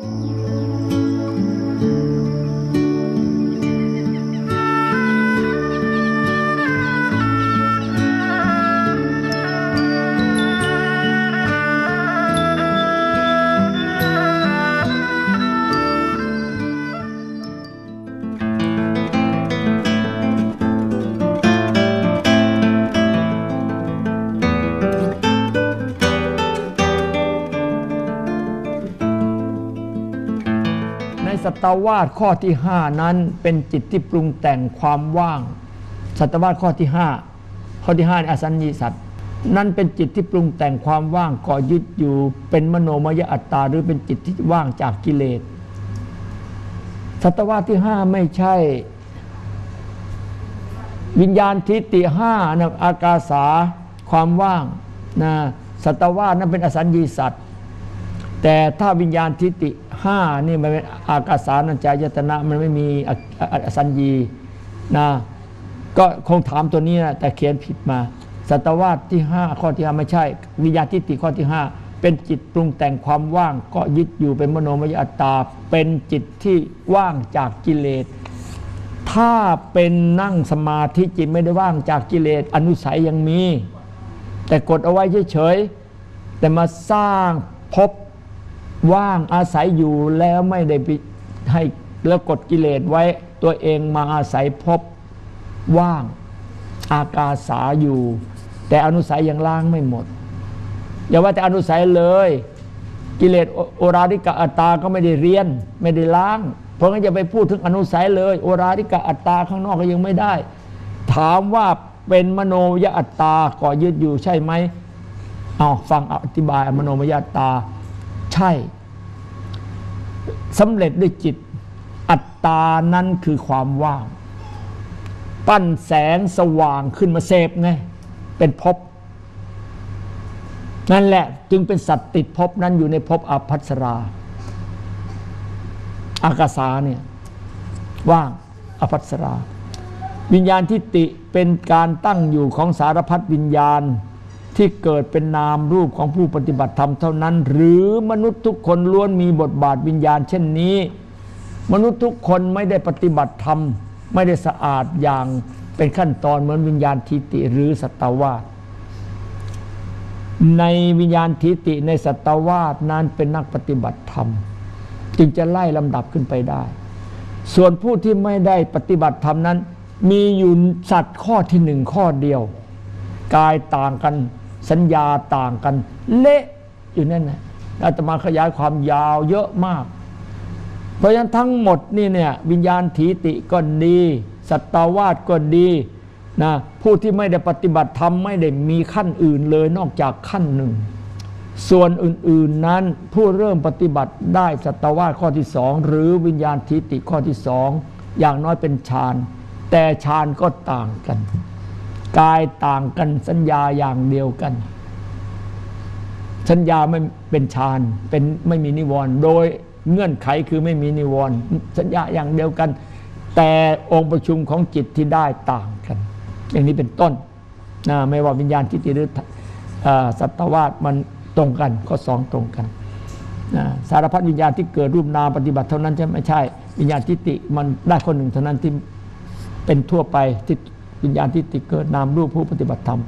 ใน ตวาสข้อที่ห้านั้นเป็นจิตที่ปรุงแต่งความว่าง สัตวาสข้อที่ห้าข้อที่ห้าในอสัญญีสัตว์นั่นเป็นจิตที่ปรุงแต่งความว่างก่อยึดอยู่ เป็นมโนมยอัตตา หรือเป็นจิตที่ว่างจากกิเลสสัตวาสที่ห้าไม่ใช่ วิญญาณทิฏฐิห้านะอากาสาความว่างนะสัตวาสนั้นเป็นอสัญญีสัตว์แต่ถ้าวิญญาณทิฏฐิ ห้านี่มันเป็นอากาสานัญจายตนะมันไม่มีอสัญญีนะก็คงถามตัวนี้นะแต่เขียนผิดมา สัตวาสที่ห้าข้อที่ห้าไม่ใช่ วิญญาณทิฏฐิข้อที่ห้าเป็นจิตปรุงแต่งความว่าง ก็ยึดอยู่เป็นมโนมยอัตตา เป็นจิตที่ว่างจากกิเลส ถ้าเป็นนั่งสมาธิจิตไม่ได้ว่างจากกิเลสอนุสัยยังมี แต่กดเอาไว้เฉยๆแต่มาสร้างภพ ว่างอาศัยอยู่แล้วไม่ได้ไปให้แล้วกดกิเลสไว้ ตัวเองมาอาศัยภพว่างอากาสาอยู่ แต่อนุสัยยังล้างไม่หมด อย่าว่าแต่อนุสัยเลย กิเลสโอราริกะอัตตาก็ไม่ได้เรียน ไม่ได้ล้าง เพราะงั้นจะไปพูดถึงอนุสัยเลย โอราริกะอัตตาข้างนอกก็ยังไม่ได้ ถามว่าเป็นมโนยอัตตาก่อยึดอยู่ใช่ไหมเอาฟังอธิบายมโนมยอัตตา ใช่สำเร็จด้วยจิต อัตตานั้นคือความว่าง ปั้นแสงสว่างขึ้นมาเสพไงเป็นภพนั่นแหละจึงเป็นสัตว์ติดภพนั้นอยู่ในภพอภัสรา อากาสาเนี่ยว่างอภัสรา วิญญาณทิฏฐิเป็นการตั้งอยู่ของสารพัดวิญญาณ ที่เกิดเป็นนามรูปของผู้ปฏิบัติธรรมเท่านั้น หรือมนุษย์ทุกคนล้วนมีบทบาทวิญญาณ เช่นนี้ มนุษย์ทุกคนไม่ได้ปฏิบัติธรรม ไม่ได้สะอาดอย่างเป็นขั้นตอนเหมือนวิญญาณทิฏฐิหรือสัตวาสในวิญญาณทิฏฐิในสัตวาสนั้นเป็นนักปฏิบัติธรรม จึงจะไล่ลำดับขึ้นไปได้ ส่วนผู้ที่ไม่ได้ปฏิบัติธรรมนั้น มีอยู่สัตว์ข้อที่หนึ่งข้อเดียว กายต่างกัน สัญญาต่างกัน เละอยู่นั่นนะอาตมาขยายความยาวเยอะมาก เพราะฉะนั้นทั้งหมดนี่เนี่ยวิญญาณถีติก็ดี สัตวาสก็ดีนะผู้ที่ไม่ได้ปฏิบัติธรรมไม่ได้มีขั้นอื่นเลยนอกจากขั้นหนึ่ง ส่วนอื่นๆนั้นผู้เริ่มปฏิบัติได้สัตวาสข้อที่สองหรือวิญญาณทิฏฐิข้อที่สองอย่างน้อยเป็นฌานแต่ฌานก็ต่างกัน กายต่างกันสัญญาอย่างเดียวกัน สัญญาไม่เป็นฌานเป็นไม่มีนิวรณ์โดยเงื่อนไขคือไม่มีนิวรณ์สัญญาอย่างเดียวกัน แต่องค์ประชุมของจิตที่ได้ต่างกัน อย่างนี้เป็นต้นนะไม่ว่าวิญญาณทิฏฐิหรืออ่อสัตวาสมันตรงกันข้อสองตรงกันนะสารพัดวิญญาณที่เกิดรูปนามปฏิบัติเท่านั้นใช่ไหมไม่ใช่ วิญญาณทิฏฐิมันได้คนหนึ่งเท่านั้นที่เป็นทั่วไปที่ วิญญาณทิฏฐิเกิดนามรูปผู้ปฏิบัติธรรม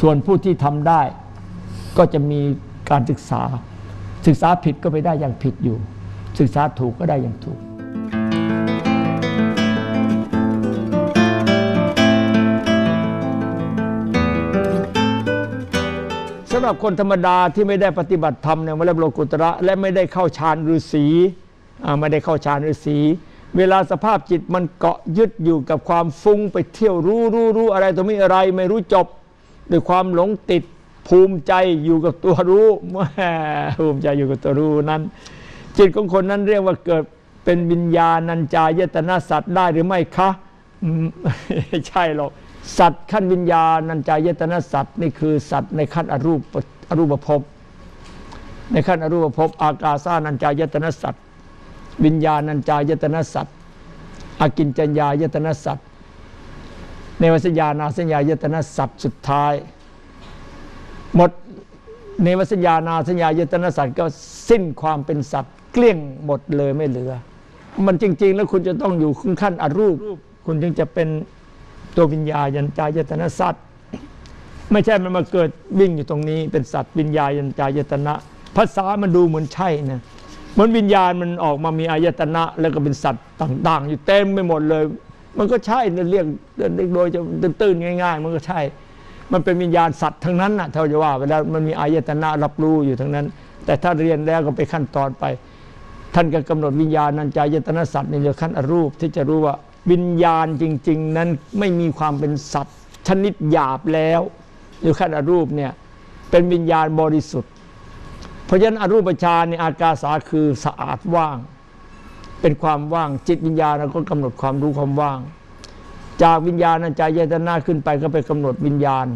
ส่วนผู้ที่ทำได้ ก็จะมีการศึกษา ศึกษาผิดก็ไปได้อย่างผิดอยู่ ศึกษาถูกก็ได้อย่างถูกสำหรับคนธรรมดาที่ไม่ได้ปฏิบัติธรรมในวรโลกุตระ และไม่ได้เข้าฌานฤาษีอ่าไม่ได้เข้าฌานฤาษี เวลาสภาพจิตมันเกาะยึดอยู่กับความฟุ้งไปเที่ยวรู้รู้รู้อะไรตัวไม่อะไรไม่รู้จบด้วยความหลงติดภูมิใจอยู่กับตัวรู้แม่ภูมิใจอยู่กับตัวรู้นั้น จิตของคนนั้นเรียกว่าเกิดเป็นวิญญาณัญจายตนะสัตว์ได้หรือไม่คะไม่ใช่หรอกสัตว์ขั้นวิญญาณัญจายตนะสัตว์นี่คือสัตว์ในขั้นอรูปอรูปภพในขั้นอรูปภพอากาซานัญจายตนะสัตว์ วิญญาณัญจายตนะสัตว์อากินจัญญายตนะสัตว์ในวสัญญานาสัญญายตนะสัตว์สุดท้าย หมดเนวสัญญานาสัญญายตนะสัตว์ก็สิ้นความเป็นสัตว์เกลี้ยงหมดเลยไม่เหลือ มันจริง ๆ แล้วคุณจะต้องอยู่ขึ้นขั้นอรูป คุณจึงจะเป็นตัววิญญาณจายตนะสัตว์ไม่ใช่มันมาเกิดวิ่งอยู่ตรงนี้ เป็นสัตว์วิญญาณจายตนะ ภาษามันดูเหมือนใช่นะ มือนวิญญาณมันออกมามีอายตนะ แล้วก็เป็นสัตว์ต่าง ๆ อยู่เต็มไปหมดเลย มันก็ใช่นเรียกโดยจะตื้นๆง่าย ๆ มันก็ใช่ มันเป็นวิญญาณสัตว์ทั้งนั้นนะเท่าจะว่าไปแล้วมันมีอายตนะรับรู้อยู่ทั้งนั้น แต่ถ้าเรียนแล้วก็ไปขั้นตอนไป ท่านก็กำหนดวิญญาณนันจายตนะสัตว์ในเรื่องขั้นอรูปที่จะรู้ว่าวิญญาณจริง ๆ นั้นไม่มีความเป็นสัตว์ ชนิดหยาบแล้วอยู่ขั้นอรูปเนี่ยเป็นวิญญาณบริสุทธิ์ เพราะฉะนั้นอรูปฌานเนี่ยอากาสาคือสะอาดว่าง เป็นความว่างจิตวิญญาณก็กำหนดความรู้ความว่าง จากวิญญาณนันจยตนะขึ้นไปก็ไปกำหนดวิญญาณ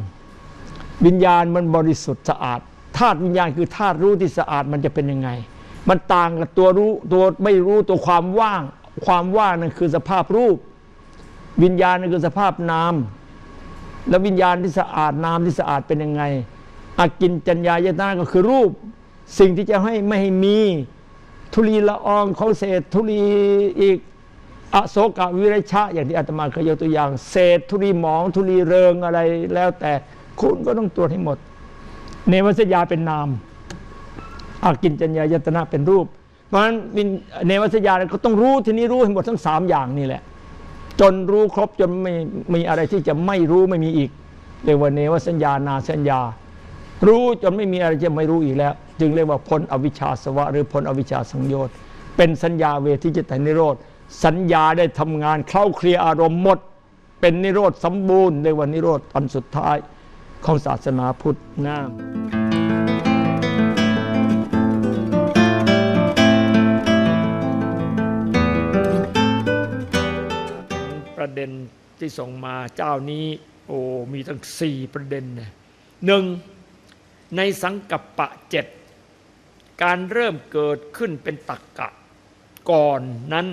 วิญญาณมันบริสุทธิ์สะอาดธาตุวิญญาณคือธาตุรู้ที่สะอาดมันจะเป็นยังไง มันต่างกับตัวรู้ตัวไม่รู้ตัวความว่าง ความว่างนั่นคือสภาพรูป วิญญาณนั่นคือสภาพนามแล้ววิญญาณที่สะอาดนามที่สะอาดเป็นยังไงอากินจัญญายตนะก็คือรูป สิ่งที่จะให้ไม่ให้มีทุลีละอองของเศษทุลีอีกอโศกวิริชะ อย่างที่อาตมาเคยยกตัวอย่าง เศษทุลีหมอง ทุลีเริงอะไรแล้วแต่คุณก็ต้องตรวจให้หมด เนวสยาเป็นนามอากินจัญญายตนะเป็นรูป เพราะฉะนั้นวินเนวสัญญาก็ต้องรู้ทีนี้รู้ให้หมดทั้งสามอย่างนี่แหละ จนรู้ครบจนไม่มีอะไรที่จะไม่รู้ไม่มีอีกเรียกว่าเนวสัญญานาสัญญา รู้จนไม่มีอะไรจะไม่รู้อีกแล้ว จึงเรียกว่าพ้นอวิชชาสวะ หรือพ้นอวิชชาสังโยชน์เป็นสัญญาเวทิจิตนิโรธสัญญาได้ทำงานเข้าเคลียอารมณ์หมด เป็นนิโรธสมบูรณ์เรียกว่านิโรธอันสุดท้ายของศาสนาพุทธนะประเด็นที่ส่งมาเจ้านี้โอ้มีทั้งสี่ประเด็นเนี่ยหนึ่งในสังกัปปะเจ็ด การเริ่มเกิดขึ้นเป็นตักกะ ก่อนนั้น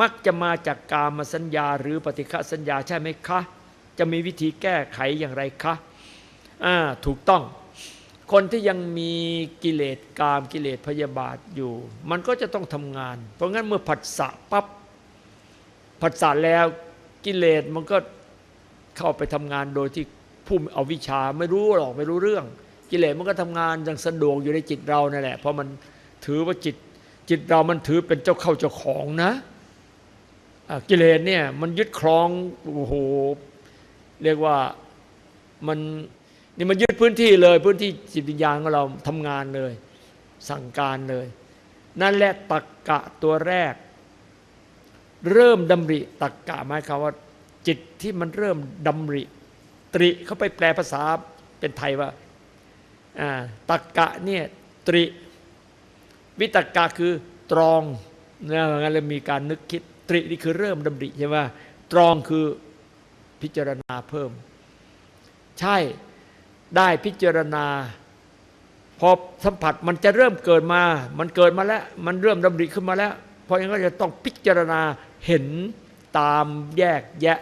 มักจะมาจากกามสัญญาหรือปฏิฆะสัญญาใช่ไหมคะ จะมีวิธีแก้ไขอย่างไรคะอ่าถูกต้อง คนที่ยังมีกิเลสกามกิเลสพยาบาทอยู่ มันก็จะต้องทำงาน เพราะงั้นเมื่อผัสสะปั๊บผัสสะแล้วกิเลสมันก็เข้าไปทำงานโดยที่ผู้เอาวิชาไม่รู้หรอกไม่รู้เรื่อง กิเลสมันก็ทำงานอย่างสะดวกอยู่ในจิตเรานั่นแหละเพราะมันถือว่าจิตจิตเรามันถือเป็นเจ้าเข้าเจ้าของนะกิเลสเนี่ยมันยึดครองโอ้โหเรียกว่ามันนี่มันยึดพื้นที่เลยพื้นที่จิตวิญญาณของเราทำงานเลย สั่งการเลย นั่นแหละตักกะตัวแรก เริ่มดำริตักกะหมายความว่า จิตที่มันเริ่มดำริ ตริเขาไปแปลภาษาเป็นไทยว่า ตักกะเนี่ยตริ วิตกกะคือตรองนะงั้นเลยมีการนึกคิดตรินี่คือเริ่มดำริใช่ไหมตรองคือพิจารณาเพิ่ม ใช่ได้พิจารณา พอสัมผัสมันจะเริ่มเกิดมา มันเกิดมาแล้ว มันเริ่มดำริขึ้นมาแล้ว เพราะงั้นก็จะต้องพิจารณาเห็นตามแยกแยะ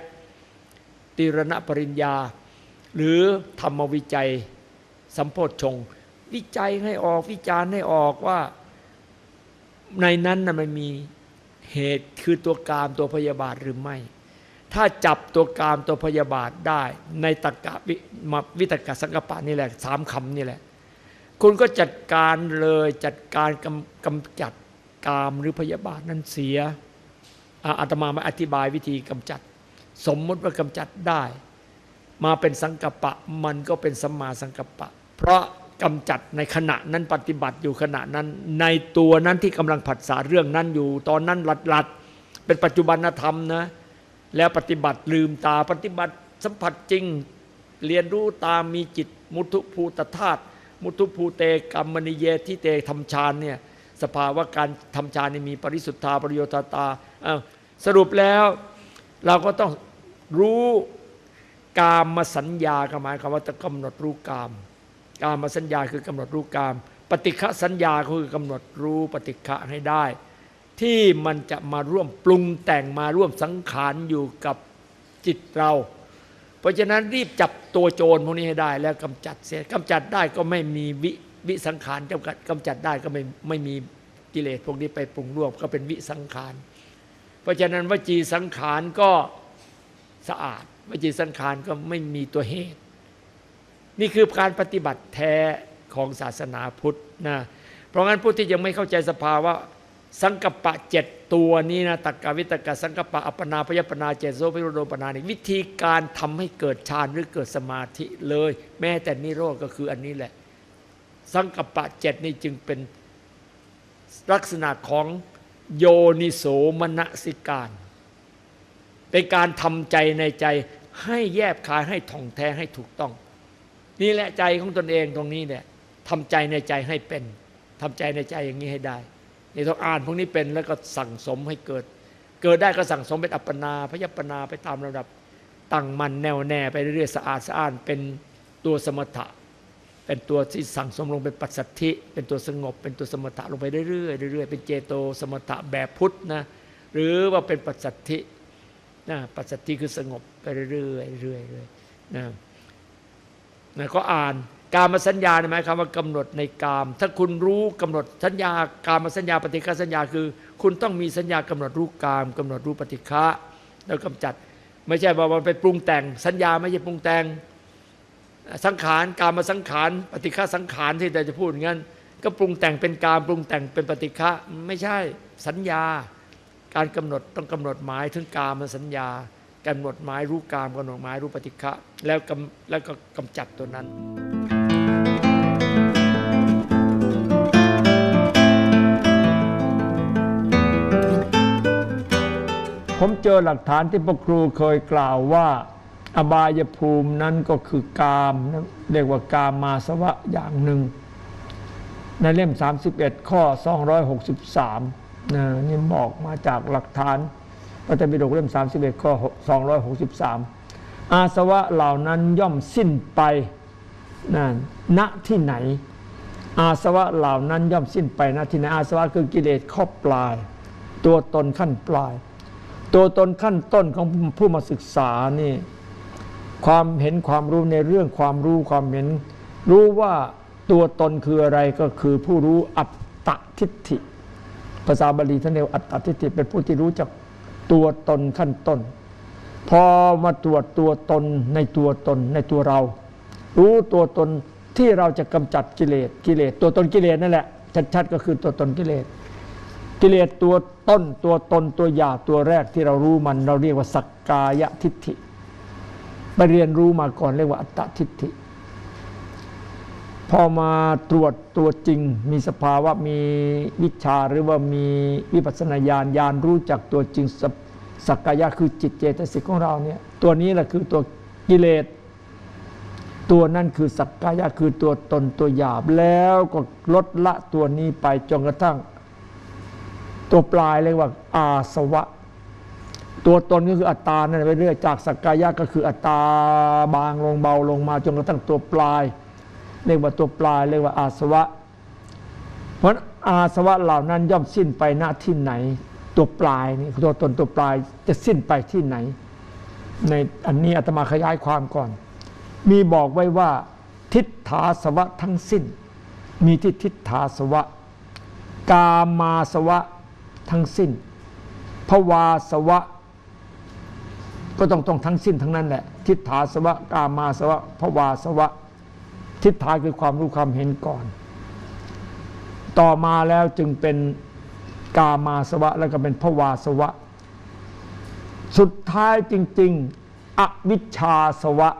ติรณปริญญา หรือธรรมวิจัย สัมโพธชง วิจัยให้ออกวิจารณ์ให้ออกว่า ในนั้นนะมันมีเหตุคือตัวกามตัวพยาบาทหรือไม่ ถ้าจับตัวกามตัวพยาบาทได้ ในตกกะวิมาวิตกะสังกปะนี่แหละสามคำนี่แหละ คุณก็จัดการเลยจัดการกำกำจัดกามหรือพยาบาทนั้นเสียอาตมามาอธิบายวิธีกำจัด สมมติว่ากำจัดได้ มาเป็นสังกปะมันก็เป็นสัมมาสังกปะ เพราะกำจัดในขณะนั้นปฏิบัติอยู่ขณะนั้น ในตัวนั้นที่กำลังผัสสะเรื่องนั้นอยู่ ตอนนั้นหลัดหลัดเป็นปัจจุบันธรรมนะ แล้วปฏิบัติลืมตาปฏิบัติสัมผัสจริง เรียนรู้ตามมีจิตมุทุภูตธาตุมุทุภูเตกรรมนิเยทิเตทำฌานเนี่ยสภาวะการทำฌานมีปริสุทธาปริโยตาตาสรุปแล้วเราก็ต้องรู้กามมาสัญญาก็หมายความว่าจะกำหนดรู้กาม กามมาสัญญาคือกำหนดรู้กาม ปฏิฆะสัญญาคือกำหนดรู้ปฏิฆะให้ได้ ที่มันจะมาร่วมปรุงแต่งมาร่วมสังขารอยู่กับจิตเรา เพราะฉะนั้นรีบจับตัวโจรพวกนี้ให้ได้ แล้วกำจัดเสียกำจัดได้ก็ไม่มีวิวิสังขารจำกัดกำจัดได้ก็ไม่ไม่มีกิเลสพวกนี้ไปปรุงร่วมก็เป็นวิสังขาร เพราะฉะนั้นวจีสังขารก็สะอาด วจีสังขารก็ไม่มีตัวเหตุ นี่คือการปฏิบัติแท้ของศาสนาพุทธนะเพราะงั้นผู้ที่ยังไม่เข้าใจสภาวะสังกปปะเจ็ดตัวนี้นะตักกวิตกะสังกปปะอัปนาพยปนาเจโซพิโรโดปนานี่วิธีการทำให้เกิดฌานหรือเกิดสมาธิเลย แม้แต่นิโรธก็คืออันนี้แหละ สังกปปะเจ็ดนี่จึงเป็นลักษณะของโยนิโสมนสิการ เป็นการทำใจในใจให้แยบคายให้ท่องแท้ให้ถูกต้อง นี่แหละใจของตนเองตรงนี้เนี่ยทำใจในใจให้เป็นทำใจในใจอย่างนี้ให้ได้นี่ต้องอ่านพวกนี้เป็นแล้วก็สั่งสมให้เกิด เกิดได้ก็สั่งสมเป็นอัปปนาพยปนาไปตามระดับตั้งมันแน่วแน่ไปเรื่อยๆสะอาดสะอ้านเป็นตัวสมถะ เป็นตัวที่สั่งสมลงเป็นปัจสัทธิเป็นตัวสงบ เป็นตัวสมถะลงไปเรื่อยๆเรื่อยๆเป็นเจโตสมถะแบบพุทธนะหรือว่าเป็นปัจสัทธินะปัจสัทธิคือสงบไปเรื่อยเรื่อยๆเรื่อยๆนะ นะก็อ่านการมาสัญญาหมายความว่ากำหนดในกาม ถ้าคุณรู้กำหนดสัญญาการมาสัญญาปฏิฆาสัญญาคือ คุณต้องมีสัญญากำหนดรู้กามกำหนดรู้ปฏิฆะแล้วกำจัด ไม่ใช่ว่ามันไปปรุงแต่ง สัญญาไม่ใช่ปรุงแต่งสังขารการมาสังขารปฏิฆาสังขารที่เราจะพูดงั้น ก็ปรุงแต่งเป็นการปรุงแต่งเป็นปฏิฆะไม่ใช่สัญญา การกำหนดต้องกำหนดหมายถึงการมาสัญญา กำหนดหมายรู้กามกำหนดหมายรู้ปฏิฆะแล้วกำแล้วก็กำจัดตัวนั้น ผมเจอหลักฐานที่พระครูเคยกล่าวว่า อบายภูมินั้นก็คือกามเรียกว่ากามมาสวะอย่างหนึ่ง ในเล่ม 31 ข้อ 263นะนี่บอกมาจากหลักฐาน พระไตรปิฎกเล่ม31 ข้อ 263 อาสวะเหล่านั้นย่อมสิ้นไปนะณที่ไหน อาสวะเหล่านั้นย่อมสิ้นไปณที่ไหนอาสวะคือกิเลสข้อปลาย ตัวตนขั้นปลาย ตัวตนขั้นต้นของผู้มาศึกษานี่ความเห็นความรู้ในเรื่องความรู้ความเห็น รู้ว่าตัวตนคืออะไรก็คือผู้รู้อัตตทิฏฐิ ภาษาบาลีท่านเรียกอัตตทิฏฐิเป็นผู้ที่รู้จัก ตัวตนขั้นต้น พอมาตรวจตัวตนในตัวตนในตัวเรา รู้ตัวตนที่เราจะกำจัดกิเลสกิเลสตัวตนกิเลสนั่นแหละชัดๆก็คือตัวตนกิเลสกิเลสตัวต้นตัวตนตัวหยาตัวแรกที่เรารู้มัน เราเรียกว่าสักกายทิฏฐิไปเรียนรู้มาก่อนเรียกว่าอัตตทิฏฐิ พอมาตรวจตัวจริง มีสภาวะมีวิชาหรือว่ามีวิปัสสนาญาณญาณรู้จักตัวจริงสสักกายะคือจิตเจตสิกของเราเนี่ยตัวนี้แหละคือตัวกิเลสตัวนั่นคือสักกายะคือตัวตนตัวหยาบแล้วก็ลดละตัวนี้ไปจนกระทั่ง ตัวปลายเรียกว่า อาสวะ ตัวตนก็คืออัตตานั่นไปเรื่อยจากสักกายะก็คืออัตตาบางลงเบาลงมาจนกระทั่งตัวปลาย เรียกว่าตัวปลายเรียกว่าอาสวะ เพราะอาสวะเหล่านั้นย่อมสิ้นไปณที่ไหน ตัวปลายนี่ตัวตนตัวปลายจะสิ้นไปที่ไหน ในอันนี้อาตมาขยายความก่อน มีบอกไว้ว่าทิฏฐาสวะทั้งสิ้น มีที่ทิฏฐาสวะ กามาสวะทั้งสิ้นภวาสวะ ก็ต้องต้องทั้งสิ้นทั้งนั้นแหละทิฏฐาสวะ กามาสวะภวาสวะ ทิฏฐานคือความรู้ความเห็นก่อน ต่อมาแล้วจึงเป็นกามาสวะ แล้วก็เป็นภวาสวะ สุดท้ายจริง ๆ อวิชชาสวะ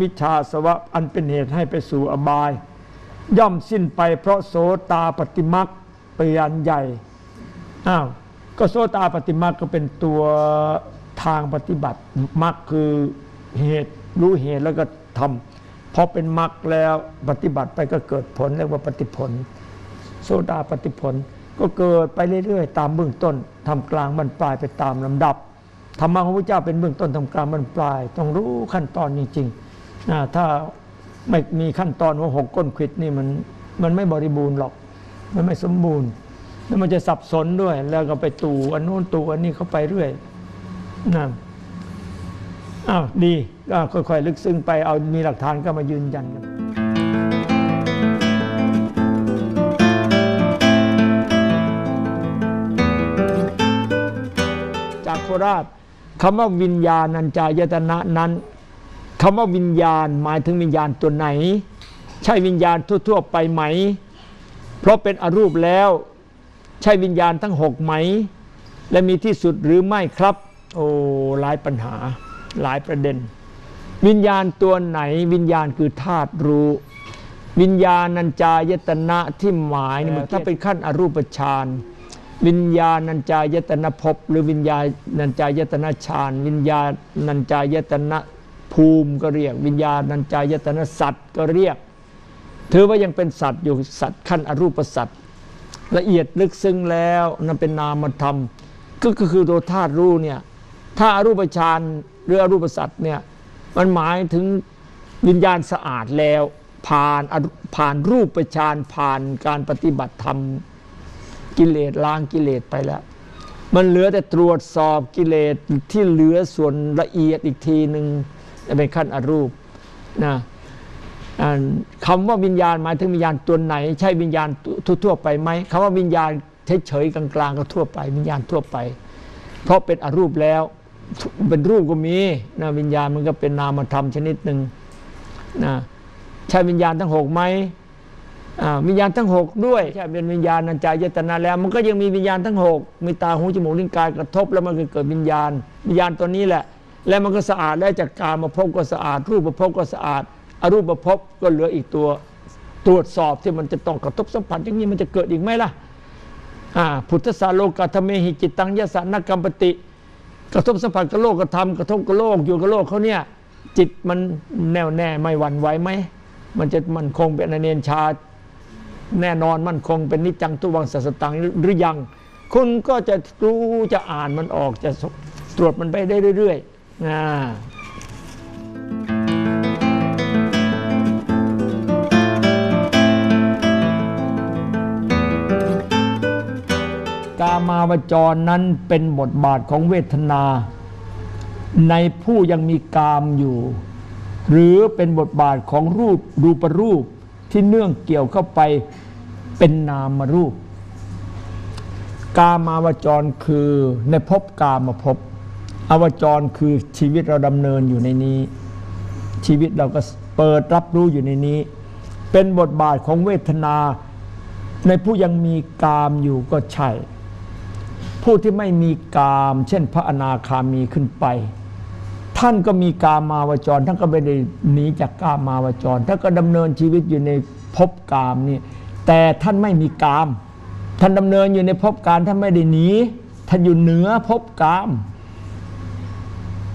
วิชชาสวะอันเป็นเหตุให้ไปสู่อบาย ย่อมสิ้นไปเพราะโสตาปฏิมักเปลี่ยนใหญ่อ้าวก็โสตาปฏิมักก็เป็นตัวทางปฏิบัติมักคือเหตุรู้เหตุแล้วก็ทำ พอเป็นมักแล้วปฏิบัติไปก็เกิดผลเรียกว่าปฏิผล โสดาปฏิผล ก็เกิดไปเรื่อยๆ ตามเบื้องต้นทำกลางบรรปลายไปตามลำดับธรรมะของพระเจ้าเป็นเบื้องต้นทำกลางบรรปลาย ต้องรู้ขั้นตอนจริงๆนะถ้าไม่มีขั้นตอนว่าหกก้นขิดนี่มันมันไม่บริบูรณ์หรอก มันไม่สมบูรณ์ แล้วมันจะสับสนด้วย แล้วก็ไปตู่อันโน้นตู่อันนี้เข้าไปเรื่อยนะ อ้าวดีก็ค่อยๆ ลึกซึ้งไปเอามีหลักฐานก็มายืนยันกัน จากโคราชคำว่าวิญญาณัญจายตนะนั้นคำว่าวิญญาณหมายถึงวิญญาณตัวไหน ใช่วิญญาณทั่ว ๆ ไปไหม เพราะเป็นอรูปแล้ว ใช่วิญญาณทั้งหกไหม และมีที่สุดหรือไม่ครับ โอ้หลายปัญหา หลายประเด็น วิญญาณตัวไหนวิญญาณคือธาตุรู้ วิญญาณัญจายตนะที่หมายนี่มันถ้าเป็นขั้นอรูปฌานวิญญาณัญจายตนะภพหรือวิญญาณัญจายตนะฌานวิญญาณัญจายตนะภูมิก็เรียก วิญญาณัญจายตนะสัตว์ก็เรียกถือว่ายังเป็นสัตว์อยู่สัตว์ขั้นอรูปสัตว์ละเอียดลึกซึ้งแล้วนั่นเป็นนามธรรม ก็ก็คือตัวธาตุรู้เนี่ยถ้าอารูปฌาน หรืออรูปสัตว์เนี่ยมันหมายถึงวิญญาณสะอาดแล้วผ่านผ่านรูปฌานผ่านการปฏิบัติธรรมกิเลสล้างกิเลสไปแล้ว มันเหลือแต่ตรวจสอบกิเลสที่เหลือส่วนละเอียดอีกทีหนึ่งจะเป็นขั้นอรูปนะคำว่าวิญญาณหมายถึงวิญญาณตัวไหน ใช่วิญญาณทั่วไปไหมคำว่าวิญญาณเฉยๆกลางๆก็ทั่วไป วิญญาณทั่วไป เพราะเป็นอรูปแล้ว เป็นรูปก็มีนะวิญญาณมันก็เป็นนามธรรมชนิดหนึ่งนะใช่วิญญาณทั้งหกไหมอ่าวิญญาณทั้งหกด้วยใช่เป็นวิญญาณนันจายตนาแล้ว มันก็ยังมีวิญญาณทั้งหกมีตาหูจมูกลิ้นกายกระทบ แล้วมันก็เกิดวิญญาณ วิญญาณตัวนี้แหละ แล้วมันก็สะอาดแล้จากการมาพบก็สะอาด รูปมาพบก็สะอาดอรูปมาพบก็เหลืออีกตัวตรวจสอบที่มันจะต้องกระทบสัมผัสอย่างนี้มันจะเกิดอีกไหมล่ะอ่าพุทธสาโลกัตเมหิจิตตังยสานกรรมปติ กระทบสัมผัสกับโลกกระทำกระทบกับโลกอยู่กับโลกเขาเนี่ยจิตมันแน่วแน่ไม่หวั่นไหวไหมมันจะมันคงเป็นอเนนชา แน่นอนมันคงเป็นนิจจังทุวังสัสตังหรือยัง คุณก็จะรู้จะอ่านมันออกจะตรวจมันไปได้เรื่อยๆนะ กามาวจรนั้นเป็นบทบาทของเวทนา ในผู้ยังมีกามอยู่ หรือเป็นบทบาทของรูปรูปรูปที่เนื่องเกี่ยวเข้าไปเป็นนามรูป กามาวจรคือในภพกามาภพอวจรคือชีวิตเราดำเนินอยู่ในนี้ ชีวิตเราก็เปิดรับรู้อยู่ในนี้ เป็นบทบาทของเวทนา ในผู้ยังมีกามอยู่ก็ใช่ ผู้ที่ไม่มีกาม เช่นพระอนาคามีขึ้นไป ท่านก็มีกามาวจร ท่านก็ไม่ได้หนีจากกามาวจร ท่านก็ดำเนินชีวิตอยู่ในภพกามนี่แต่ท่านไม่มีกาม ท่านดำเนินอยู่ในภพกามท่านไม่ได้หนีท่านอยู่เหนือภพกาม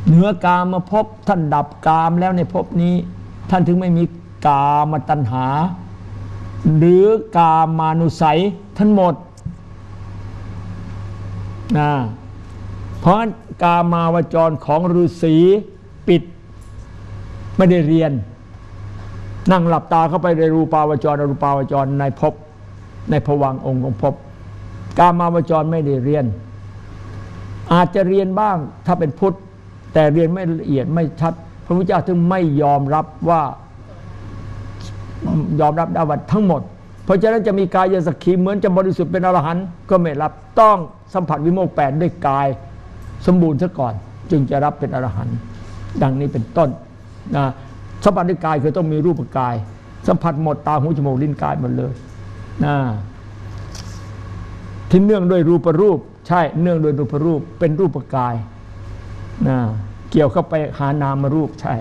เหนือกามมาพบท่านดับกามแล้วในภพนี้ ท่านถึงไม่มีกามตัณหา หรือกามานุสัยท่านหมด นะเพราะกามาวจรของฤาษีปิด ไม่ได้เรียน นั่งหลับตาเข้าไปในรูปาวจรอรูปาวจรในภพในภวังองค์ของภพกามาวจรไม่ได้เรียน อาจจะเรียนบ้างถ้าเป็นพุทธ แต่เรียนไม่ละเอียดไม่ชัด พระพุทธเจ้าถึงไม่ยอมรับว่ายอมรับได้ว่าทั้งหมด เพราะฉะนั้นจะมีกายสักขีเหมือนจะบริสุทธิ์เป็นอรหันต์ก็ไม่รับต้องสัมผัสวิโมกข์แปดด้วยกายสมบูรณ์ซะก่อน จึงจะรับเป็นอรหันต์ดังนี้เป็นต้นนะสัมผัสด้วยกายคือต้องมีรูปกาย สัมผัสหมดตาหูจมูกลิ้นกายหมดเลยนะที่เนื่องด้วยรูปรูป ใช่เนื่องโดวยรูปรูปเป็นรูปกายนะเกี่ยวเข้าไปหานามรูปใช่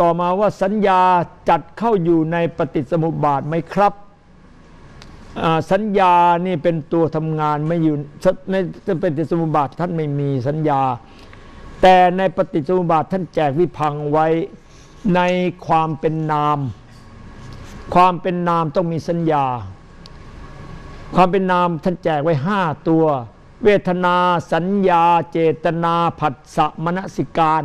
ต่อมาว่าสัญญาจัดเข้าอยู่ในปฏิสมุปบาทไหมครับ สัญญานี่เป็นตัวทำงานไม่อยู่ในปฏิสมุปบาทท่านไม่มีสัญญา แต่ในปฏิสมุปบาทท่านแจกวิพังไว้ในความเป็นนาม ความเป็นนามต้องมีสัญญา ความเป็นนามท่านแจกไว้ห้าตัว เวทนาสัญญา เจตนาผัสสะมนสิการ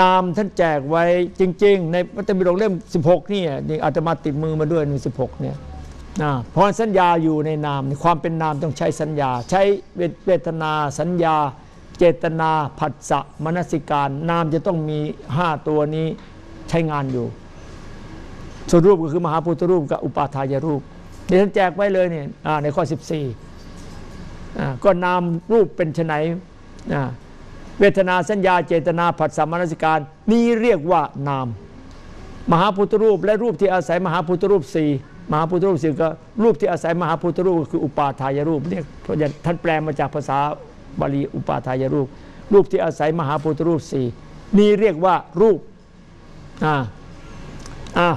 นามท่านแจกไว้จริง ๆ ในพระธรรมปิฎกเล่ม 16 นี่นี่อาตมาติดมือมาด้วยใน16เนี่ยนะเพราะสัญญาอยู่ในนามความเป็นนามต้องใช้สัญญา ใช้เวทนาสัญญา เจตนาผัสสะมนสิการ นามจะต้องมี 5 ตัวนี้ใช้งานอยู่ส่วนรูปก็คือมหาพุทธรูปกับอุปาทายรูปเดี๋ยวฉันแจกไว้เลยเนี่ยในข้อ 14อ่าก็นามรูปเป็นไฉนอ่า เวทนาสัญญาเจตนาผัสสะมนสิการ นี้เรียกว่านาม มหาพุทธรูปและรูปที่อาศัยมหาพุทธรูปสี่มหาพุทธรูปสี่ก็รูปที่อาศัยมหาพุทธรูปก็คืออุปาทายรูปเรียกท่านแปลมาจากภาษาบาลีอุปาทายรูป รูปที่อาศัยมหาพุทธรูปสี่นี่เรียกว่ารูปอ่าอ้าว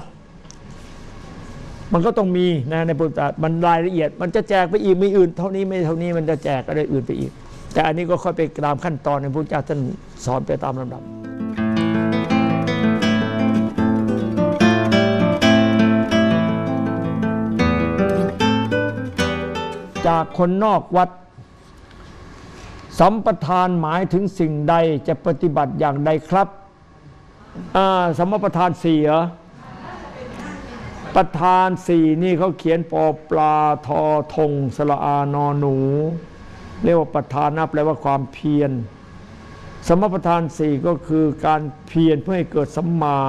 มันก็ต้องมีนะในพุทธศาสนามันรายละเอียด มันจะแจกไปอีกมีอื่น เท่านี้ไม่เท่านี้มันจะแจกอะไรอื่นไปอีก แต่อันนี้ก็ค่อยไปตามขั้นตอนในพุทธเจ้าท่านสอนไปตามลำดับ จากคนนอกวัด สัมปทานหมายถึงสิ่งใดจะปฏิบัติอย่างใดครับอ่าสัมปทานสี่เหรอประธานสี่นี่เขาเขียนปอปลาทอทงสละอานอหนู เรียกว่าประธานนะแปลว่าความเพียร สมประทานสี่ก็คือการเพียรเพื่อให้เกิดสัมมา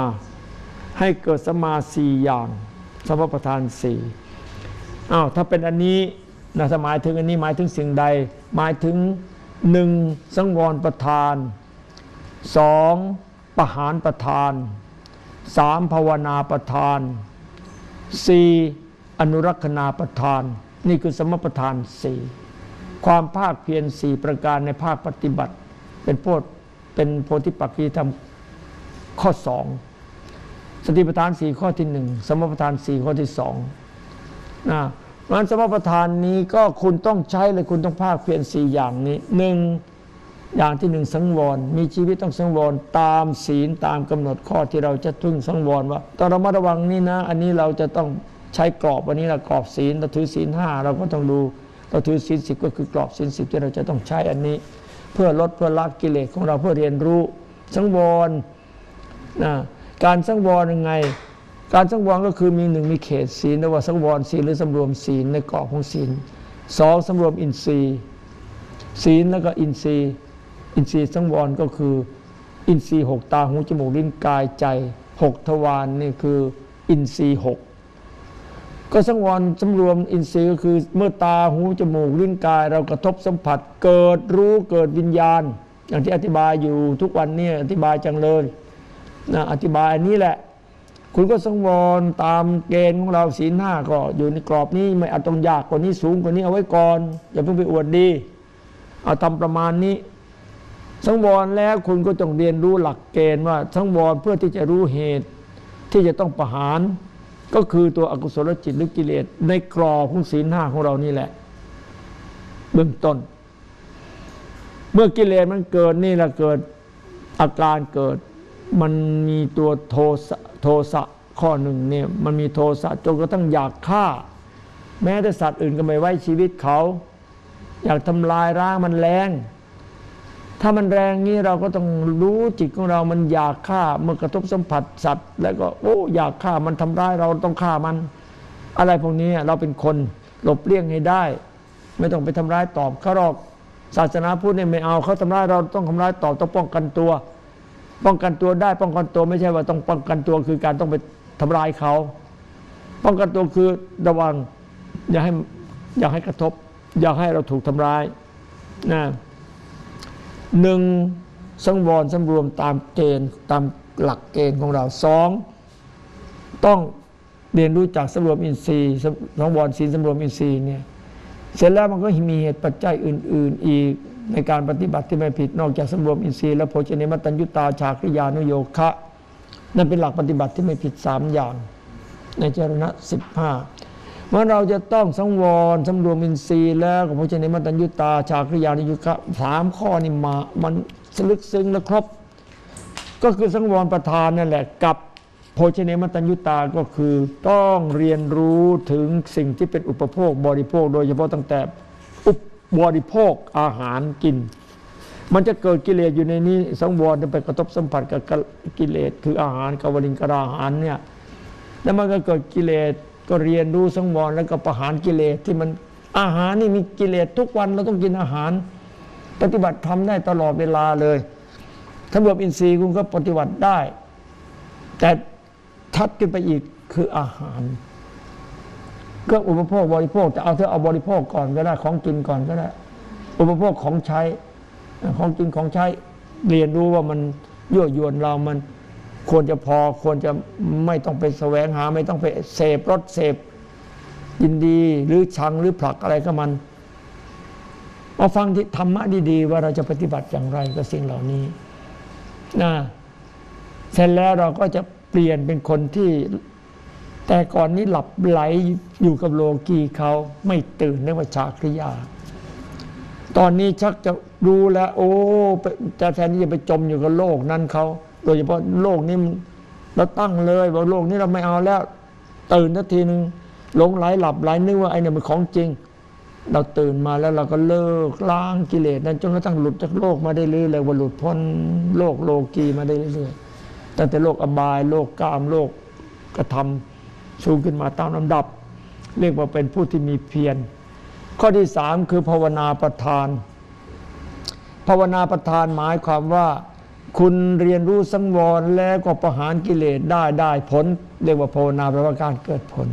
ให้เกิดสัมมาสี่อย่าง สมประทานสี่อ้าวถ้าเป็นอันนี้นะหมายถึงอันนี้หมายถึงสิ่งใด หมายถึงหนึ่งสังวรประทานสองประหารประทานสามภาวนาประทานสี่อนุรักษณาประทาน นี่คือสมประทานสี่ ความภาคเพียรสี่ประการในภาคปฏิบัติ เป็นโพธเป็นโพธิปักขีธรรมข้อสองสติปัฏฐานสี่ข้อที่หนึ่งสมปัฏฐานสี่ข้อที่สองนะเพราะฉะนั้นสมปัฏฐานนี้ก็คุณต้องใช้เลยคุณต้องภาคเพียรสี่อย่างนี้หนึ่งอย่างที่หนึ่งสังวร มีชีวิตต้องสังวรตามศีลตามกำหนดข้อที่เราจะทึ่งสังวรว่าต้องระมัดระวังนี่นะ อันนี้เราจะต้องใช้กรอบวันนี้เรากรอบศีลเราถือศีลห้าเราก็ต้องดู เราถือศีลสิบก็คือกรอบศีลสิบที่เราจะต้องใช้อันนี้ เพื่อลดเพื่อละกิเลสของเราเพื่อเรียนรู้สังวรนะการสังวรยังไง การสังวรก็คือมีหนึ่งมีเขตศีลเรียกว่าสังวรศีลหรือสำรวมศีลในกรอบของศีลสองสำรวมอินทรีย์ ศีลแล้วก็อินทรีย์ อินทรีย์สังวรก็คือ อินทรีย์หกตาหูจมูกลิ้นกายใจหกทวารนนี่คืออินทรีย์หก ก็สังวรสำรวมอินทรีย์ก็คือเมื่อตาหูจมูกลิ้นกาย เรากระทบสัมผัส เกิดรู้เกิดวิญญาณ อย่างที่อธิบายอยู่ทุกวันนี้อธิบายจังเลยนะอธิบายอันนี้แหละ คุณก็สังวรตามเกณฑ์ของเราศีลห้าก็อยู่ในกรอบนี้ไม่เอาตรงยากกว่านี้สูงกว่านี้เอาไว้ก่อน อย่าเพิ่งไปอวดดีเอาทำประมาณนี้ สังวรแล้วคุณก็ต้องเรียนรู้หลักเกณฑ์ว่าสังวรเพื่อที่จะรู้เหตุที่จะต้องประหาร ก็คือตัวอกุศลจิตหรือกิเลสในกรอบของศีลห้าของเรานี่แหละ เบื้องต้น เมื่อกิเลสมันเกิดนี่แหละเกิดอาการเกิด มันมีตัวโทสะโทสะข้อหนึ่งเนี่ยมันมีโทสะจนกระทั่งอยากฆ่า แม้แต่สัตว์อื่นก็ไม่ไว้ชีวิตเขา อยากทำลายร่างมันแรง ถ้ามันแรงนี้เราก็ต้องรู้จิตของเรามันอยากฆ่าเมื่อกระทบสัมผัสสัตว์ แล้วก็โอ้อยากฆ่ามันทำร้ายเราต้องฆ่ามัน อะไรพวกนี้เราเป็นคนหลบเลี่ยงให้ได้ ไม่ต้องไปทำร้ายตอบเขาหรอกศาสนาพุทธเนี่ยไม่เอาเขาทำร้ายเราต้องทำร้ายตอบต้องป้องกันตัว ป้องกันตัวได้ป้องกันตัวไม่ใช่ว่าต้องป้องกันตัวคือการต้องไปทำลายเขาป้องกันตัวคือระวังอย่าให้อย่าให้กระทบ อย่าให้เราถูกทำร้ายนะ หนึ่งสังวรสำรวมตามเกณฑ์ตามหลักเกณฑ์ของเราสองต้องเรียนรู้จากสำรวมอินทรีย์สังวรศีลสำรวมอินทรีย์เนี่ยเสร็จแล้วมันก็มีเหตุปัจจัยอื่น ๆ อีกในการปฏิบัติที่ไม่ผิดนอกจากสำรวมอินทรีย์และโภชเนมัตตัญญุตาชาคริยานุโยคะ นั่นเป็นหลักปฏิบัติที่ไม่ผิดสามอย่าง ในเจรณะสิบห้า เมื่อเราจะต้องสังวรสำรวมอินทรีย์แล้วกับโภชเนมัตตัญญุตาชาคริยานุโยคะสามข้อนี่มามันสลึกซึ้งและครบ ก็คือสังวรประธานนั่นแหละกับโภชเนมัตตัญญุตาก็คือต้องเรียนรู้ถึงสิ่งที่เป็นอุปโภคบริโภค โดยเฉพาะตั้งแต่อุปบริโภคอาหารกิน มันจะเกิดกิเลสอยู่ในนี้ สังวรไปกระทบสัมผัสกับกิเลสคืออาหารกวลิงกรอาหารเนี่ยแล้วมันก็เกิดกิเลส ก็เรียนรู้สังวรแล้วก็ประหารกิเลสที่มันอาหารนี่มีกิเลสทุกวันเราต้องกินอาหาร ปฏิบัติทำได้ตลอดเวลาเลย ถ้าบื่ออินทรีย์คุณก็ปฏิบัติได้ แต่ชัดขึ้นไปอีกคืออาหารเครื่องอุปโภคบริโภคแต่เอาเถอเอาบริโภคก่อนก็ได้ของกินก่อนก็ได้ อุปโภคของใช้ของกินของใช้ เรียนรู้ว่ามันยั่วยวนเรามัน ควรจะพอควรจะไม่ต้องไปแสวงหา ไม่ต้องไปเสพรสเสพยินดีหรือชังหรือผลักอะไรก็มันมาฟังที่ธรรมะดีๆ ว่าเราจะปฏิบัติอย่างไรกับสิ่งเหล่านี้นะเสร็จแล้วเราก็จะเปลี่ยนเป็นคนที่ แต่ก่อนนี้หลับไหลอยู่กับโลกีเขาไม่ตื่นเรียกว่าชาคริยา ตอนนี้ชักจะรู้แล้ว โอ้จะแทนที่จะไปจมอยู่กับโลกนั้นเขา โดยเฉพาะโลกนี้เราตั้งเลยว่าโลกนี้เราไม่เอาแล้ว ตื่นทันทีหนึ่งหลงไหลหลับไหลนึกว่าไอ้เนี่ยมันของจริง เราตื่นมาแล้วเราก็เลิกล้างกิเลสนั้นจนกระทั่งหลุดจากโลกมาได้เรื่อยเลยว่าหลุดพ้นโลกโลกีมาได้เรื่อยๆตั้งแต่โลกอบายโลกกามโลกกระทำชูขึ้นมาตามลำดับ เรียกว่าเป็นผู้ที่มีเพียรข้อที่สามคือภาวนาประทาน ภาวนาประทานหมายความว่า คุณเรียนรู้สังวรแล้วก็ประหารกิเลสได้ได้ผล เรียกว่าภาวนาแปลว่าการเกิดผล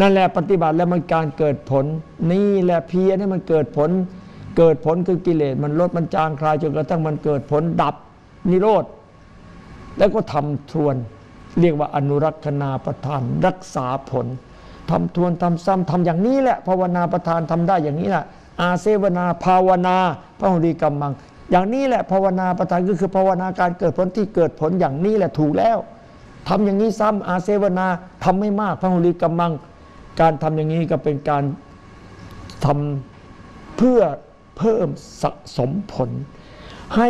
นั่นแหละปฏิบัติแล้วมันการเกิดผล นี่แหละเพียรให้มันเกิดผล เกิดผลคือกิเลสมันลดมันจางคลายจนกระทั่งมันเกิดผลดับนิโรธแล้วก็ทำทวน เรียกว่าอนุรักษนาประทานรักษาผลทำทวนทำซ้ำทำอย่างนี้แหละภาวนาประทานทำได้อย่างนี้แหละอาเซวนาภาวนาพระหุริกรรมัง อย่างนี้แหละภาวนาประทานก็คือภาวนาการเกิดผลที่เกิดผลอย่างนี้แหละถูกแล้วทำอย่างนี้ซ้ำอาเซวนาทำไม่มากพระหุริกรรมัง การทำอย่างนี้ก็เป็นการทำเพื่อเพิ่มสะสมผล ให้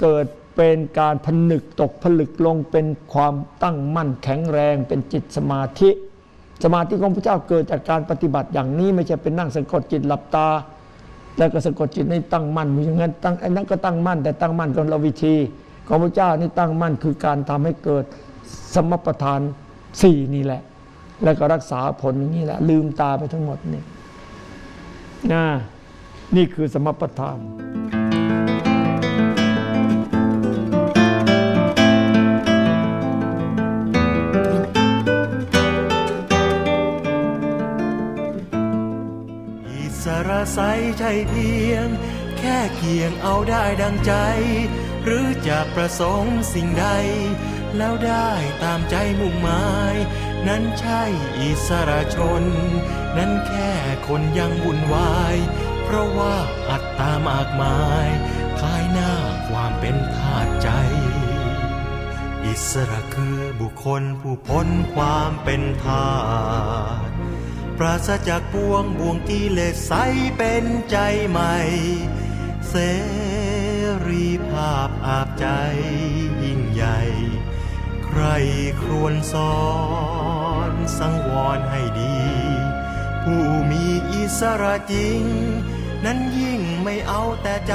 เกิดเป็นการผนึกตกผลึกลงเป็นความตั้งมั่นแข็งแรง เป็นจิตสมาธิ สมาธิของพระเจ้าเกิดจากการปฏิบัติอย่างนี้ไม่ใช่เป็นนั่งสะกดจิตหลับตา แต่ก็สะกดจิตให้ตั้งมั่นอย่างนั้นตั้งไอ้นั้นก็ตั้งมั่น แต่ตั้งมั่นคนละวิธีของพระเจ้านี่ตั้งมั่นคือการทำให้เกิดสมประทานสี่นี่แหละ แล้วก็รักษาผลอย่างนี้แหละ ลืมตาไปทั้งหมดนี่นะนี่คือสมประทาน อิสระใสใช่เพียง แค่เกียงเอาได้ดังใจ หรือจะประสงค์สิ่งใด แล้วได้ตามใจมุ่งหมาย นั้นใช่อิสระชน นั้นแค่คนยังวุ่นวาย เพราะว่าอัตตามากมายภายหน้าความเป็นทาสใจอิสระคือบุคคลผู้พ้นความเป็นทาส ปราศจากปวงบ่วงกิเลสใสเป็นใจใหม่ เสรีภาพอาบใจยิ่งใหญ่ ใครครวญสอนสังวรให้ดี ผู้มีอิสระจริง นั้นยิ่งไม่เอาแต่ใจ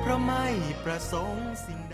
เพราะไม่ประสงค์สิ่ง